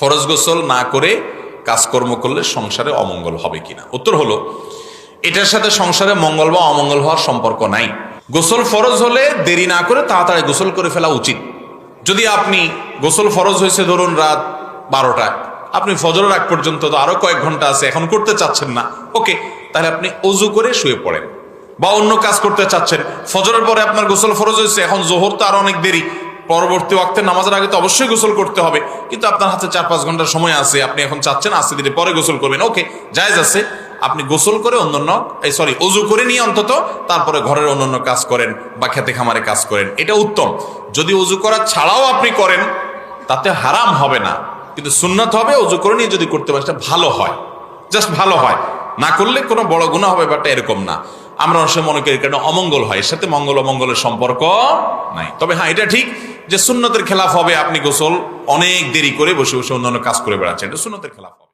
ফরজ গোসল না করে কাজকর্ম করলে সংসারে অমঙ্গল হবে কিনা? উত্তর হলো, এটার সাথে সংসারে মঙ্গল বা অমঙ্গল হওয়ার সম্পর্ক নাই। গোসল ফরজ হলে দেরি না করে তাড়াতাড়ি গোসল করে ফেলা উচিত। যদি আপনি গোসল ফরজ হয়েছে ধরুন রাত বারোটায় আপনি ফজরের আগ পর্যন্ত তো আরও কয়েক ঘণ্টা আছে, এখন করতে চাচ্ছেন না, ওকে, তাহলে আপনি অজু করে শুয়ে পড়েন। বা অন্য কাজ করতে চাচ্ছেন, ফজরের পরে আপনার গোসল ফরজ হয়েছে, এখন জোহর তো আরও অনেক দেরি পরবর্তী ওয়াক্তে নামাজের আগে তো অবশ্যই গোসল করতে হবে। কিন্তু আপনার হাতে চার পাঁচ ঘণ্টার সময় আছে, আপনি এখন চাচ্ছেন আস্তে ধীরে পরে গোসল করবেন। ওকে, জায়েজ আছে। আপনি গোসল করে অন্যান্য, এই সরি, অজু করে নিয়ে অন্তত তারপরে ঘরের অন্যান্য কাজ করেন বা খেতে খামারে কাজ করেন। এটা উত্তম। যদি অজু করা ছাড়াও আপনি করেন, তাতে হারাম হবে না। কিন্তু সুন্নত হবে, অজু করে নিয়ে যদি করতে পারেন, সেটা ভালো হয়। জাস্ট ভালো হয়। না করলে কোনো বড় গুণা হবে, ব্যাপারটা এরকম না। আমরা সময় মনে করি কারণ অমঙ্গল হয়। এর সাথে মঙ্গল অমঙ্গলের সম্পর্ক নাই। তবে হ্যাঁ এটা ঠিক। যে সুন্নতের খেলাফ হবে আপনি গোসল অনেক দেরি করে বসে বসে অন্যান্য কাজ করে বেড়াচ্ছেন, এটা সুন্নতের খেলাফ হবে।